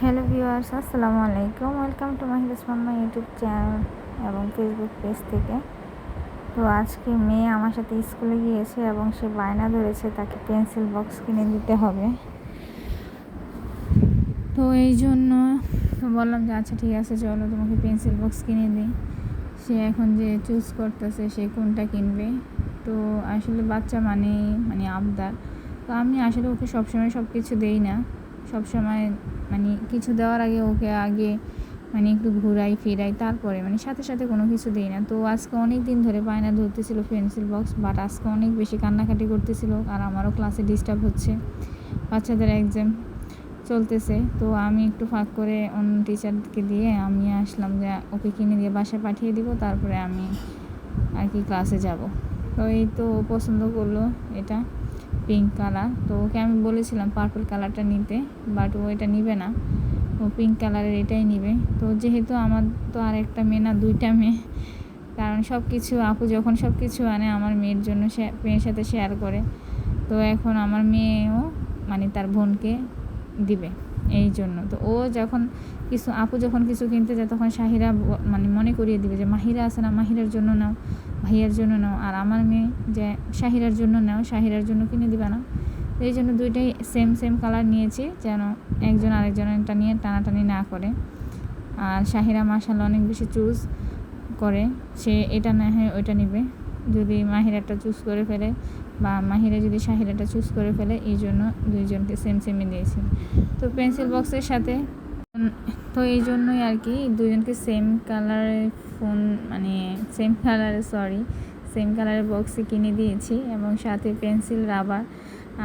Hello viewers, আসসালামু আলাইকুম। Welcome to Mahidas মাম্মা ইউটিউব চ্যানেল এবং ফেসবুক পেজ থেকে। তো আজকে মেয়ে আমার সাথে স্কুলে গিয়েছে এবং সে বায়না ধরেছে, তাকে পেন্সিল বক্স কিনে দিতে হবে। তো এই জন্য তো বললাম যে আচ্ছা ঠিক আছে, চলো তোমাকে পেন্সিল বক্স কিনে দিই। সে এখন যে চুজ করতেছে, সে কোনটা কিনবে? তো আসলে বাচ্চা মানেই মানে আবদার। তো আমি আসলে ওকে সবসময় সব কিছু দেই না। সবসময় মানে কিছু দেওয়ার আগে ওকে আগে মানে একটু ঘুরাই, ফিরাই, তারপরে মানে সাথে সাথে কোনো কিছু দিই না। তো আজকে অনেক দিন ধরে বায়না ধরতেছিল পেন্সিল বক্স বাট আজকে অনেক বেশি কান্নাকাটি করতেছিল আর আমারও ক্লাসে ডিস্টার্ব হচ্ছে। বাচ্চাদের এক্সাম চলতেছে, তো আমি একটু ফাঁক করে অন্য টিচারকে দিয়ে আমি আসলাম যে ওকে কিনে দিয়ে বাসায় পাঠিয়ে দিব, তারপরে আমি আর কি ক্লাসে যাব। তো এই তো পছন্দ করল এটা। পিঙ্ক কালার তো ওকে আমি বলেছিলাম পার্পল কালারটা নিতে বাট ও এটা নিবে না। ও পিঙ্ক কালারের এটাই নিবে। তো যেহেতু আমার তো আর একটা মেয়ে না, দুইটা মেয়ে, কারণ সব কিছু আপু যখন সব কিছু আনে, আমার মেয়ের জন্য মেয়ের সাথে শেয়ার করে। তো এখন আমার মেয়েও মানে তার বোনকে দিবে। এই জন্য। তো ও যখন কিছু, আপু যখন কিছু কিনতে যায়, তখন শাহিরা মানে মনে করিয়ে দিবে যে, মাহিরা আছে না, মাহিরার জন্য নাও, ভাইয়ার জন্য নাও, আর আমার মেয়ে যে শাহিরার জন্য নাও, শাহিরার জন্য কিনে দিবে না। এই জন্য দুইটাই সেম সেম কালার নিয়েছি, যেন একজন আরেকজনেরটা নিয়ে টানাটানি না করে। আর শাহিরা মাসাল অনেক বেশি চুজ করে। সে এটা না হয় ওইটা নিবে। যদি মাহিরাটা চুজ করে ফেলে বা মাহিরা যদি শাহিরাটা চুজ করে ফেলে, এই জন্য দুইজনকে সেম সেমই দিয়েছি তো পেন্সিল বক্সের সাথে। তো এই জন্যই আর কি দুজনকে সেম কালারের ফোন মানে সেম কালারের সরি সেম কালারের বক্সে কিনে দিয়েছি এবং সাথে পেন্সিল রাবার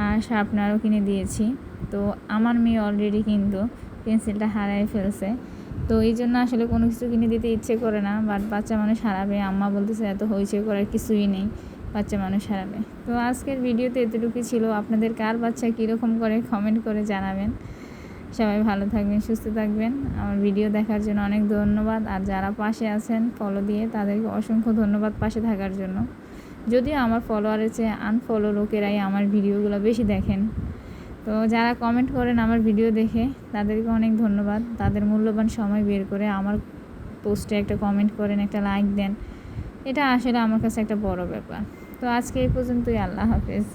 আর শার্পনারও কিনে দিয়েছি। তো আমার মেয়ে অলরেডি কিন্তু পেন্সিলটা হারাই ফেলছে। তো এই জন্য আসলে কোনো কিছু কিনে দিতে ইচ্ছে করে না বাট বাচ্চা মানুষ হারাবে, আম্মা বলতেছে এত হইচই করার কিছুই নেই, বাচ্চা মানুষ হারাবে। তো আজকের ভিডিওতে এতটুকুই ছিল। আপনাদের কার বাচ্চা কীরকম করে কমেন্ট করে জানাবেন। সবাই ভালো থাকবেন, সুস্থ থাকবেন। আমার ভিডিও দেখার জন্য অনেক ধন্যবাদ। আর যারা পাশে আছেন ফলো দিয়ে তাদেরকে অসংখ্য ধন্যবাদ পাশে থাকার জন্য। যদিও আমার ফলোয়ারের চেয়ে আনফলো লোকেরাই আমার ভিডিওগুলো বেশি দেখেন। তো যারা কমেন্ট করেন আমার ভিডিও দেখে, তাদেরকে অনেক ধন্যবাদ। তাদের মূল্যবান সময় বের করে আমার পোস্টে একটা কমেন্ট করেন, একটা লাইক দেন। এটা আসলে আমার কাছে একটা বড় ব্যাপার। তো আজকে এই পর্যন্তই, আল্লাহ হাফেজ।